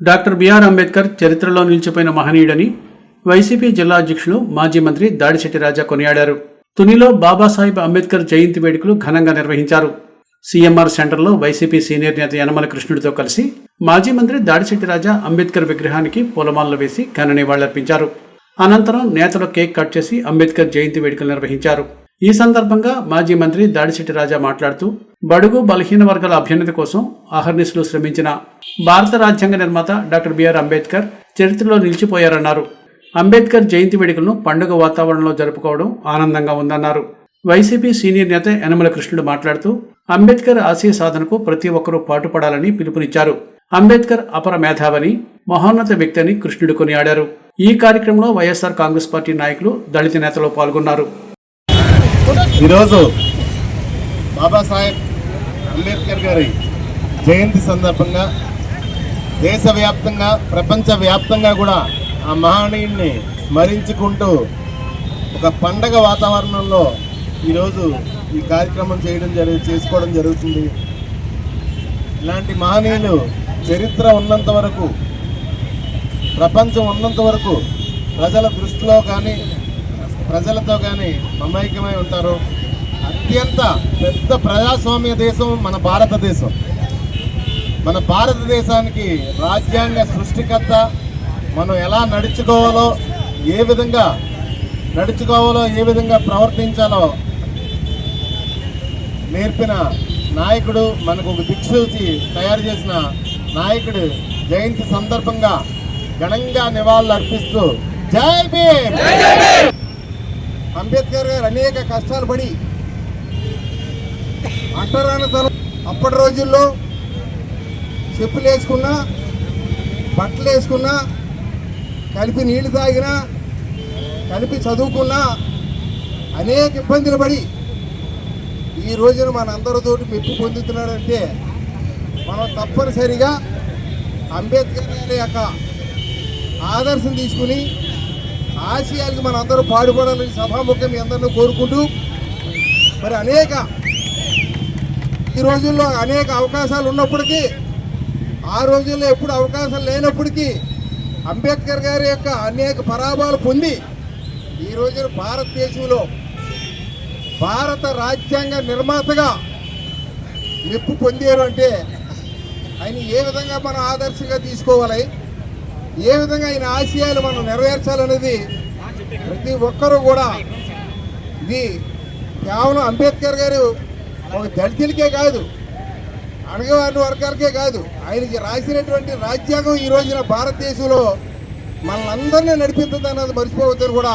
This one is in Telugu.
డాక్టర్ బిఆర్ అంబేద్కర్ చరిత్రలో నిలిచిపోయిన మహనీయుడని వైసీపీ జిల్లా అధ్యక్షులు మాజీ మంత్రి దాడిశెట్టి రాజా కొనియాడారు. తునిలో బాబాసాహెబ్ అంబేద్కర్ జయంతి వేడుకలు ఘనంగా నిర్వహించారు. సీఎంఆర్ సెంటర్లో వైసీపీ సీనియర్ నేత యనమల కృష్ణుడితో కలిసి మాజీ మంత్రి దాడిశెట్టి రాజా అంబేద్కర్ విగ్రహానికి పూలమాలలు వేసి ఘన నివాళులర్పించారు. అనంతరం నేతలు కేక్ కట్ చేసి అంబేద్కర్ జయంతి వేడుకలు నిర్వహించారు. ఈ సందర్భంగా మాజీ మంత్రి దాడిశెట్టి రాజా మాట్లాడుతూ బడుగు బలహీన వర్గాల అభ్యున్నతి కోసం అహర్నిశలు శ్రమించిన భారత రాజ్యాంగ నిర్మాత డాక్టర్ బిఆర్ అంబేద్కర్ చరిత్రలో నిలిచిపోయారన్నారు. అంబేద్కర్ జయంతి వేడుకలను పండుగ వాతావరణంలో జరుపుకోవడం ఆనందంగా ఉందన్నారు. వైసీపీ సీనియర్ నేత యనమల కృష్ణుడు మాట్లాడుతూ అంబేద్కర్ ఆశయ సాధనకు ప్రతి ఒక్కరూ పాటుపడాలని పిలుపునిచ్చారు. అంబేద్కర్ అపర మేధావని మహోన్నత వ్యక్తి అని కృష్ణుడు కొనియాడారు. ఈ కార్యక్రమంలో వైఎస్ఆర్ కాంగ్రెస్ పార్టీ నాయకులు దళిత నేతలు పాల్గొన్నారు. ఈరోజు బాబాసాహెబ్ అంబేద్కర్ గారి జయంతి సందర్భంగా దేశవ్యాప్తంగా ప్రపంచవ్యాప్తంగా కూడా ఆ మహనీయుణ్ణి స్మరించుకుంటూ ఒక పండగ వాతావరణంలో ఈరోజు ఈ కార్యక్రమం చేయడం జరుగు చేసుకోవడం జరుగుతుంది. ఇలాంటి మహనీయులు చరిత్ర ఉన్నంత వరకు ప్రపంచం ఉన్నంత వరకు ప్రజల దృష్టిలో కానీ ప్రజలతో కానీ మమైక్యమై ఉంటారు. అత్యంత పెద్ద ప్రజాస్వామ్య దేశం మన భారతదేశం. మన భారతదేశానికి రాజ్యాంగ సృష్టికర్త మనం ఎలా నడుచుకోవాలో ఏ విధంగా నడుచుకోవాలో ఏ విధంగా ప్రవర్తించాలో నేర్పిన నాయకుడు మనకు ఒక దిక్సూచి తయారు చేసిన నాయకుడు జయంతి సందర్భంగా ఘనంగా నివాళులు అర్పిస్తూ జై భీమ్! అంబేద్కర్ గారు అనేక కష్టాలు పడి అంటరానితనం అప్పటి రోజుల్లో చెప్పులు వేసుకున్నా బట్టలు వేసుకున్నా కలిపి నీళ్ళు తాగినా కలిపి చదువుకున్నా అనేక ఇబ్బందులు పడి ఈ రోజున మన అందరితోటి మెప్పు పొందుతున్నాడంటే మనం తప్పనిసరిగా అంబేద్కర్ గారి యొక్క ఆదర్శం తీసుకుని ఆశయాలకి మన అందరూ పాడుపడాలని సభాముఖం మీ అందరినీ కోరుకుంటూ మరి అనేక ఈ రోజుల్లో అనేక అవకాశాలు ఉన్నప్పటికీ ఆ రోజుల్లో ఎప్పుడు అవకాశం లేనప్పటికీ అంబేద్కర్ గారి యొక్క అనేక పరాభాలు పొంది ఈ రోజున భారతదేశంలో భారత రాజ్యాంగ నిర్మాతగా మెప్పు పొందారు అంటే ఆయన ఏ విధంగా మనం ఆదర్శంగా తీసుకోవాలి ఏ విధంగా ఆయన ఆశయాలు మనం నెరవేర్చాలనేది ప్రతి ఒక్కరూ కూడా ఇది కేవలం అంబేద్కర్ గారు ఒక దళితులకే కాదు అణగవారిన వర్గాలకే కాదు ఆయనకి రాసినటువంటి రాజ్యాంగం ఈ రోజున భారతదేశంలో మనందరినీ నడిపించదన్నది మర్చిపోవద్దని కూడా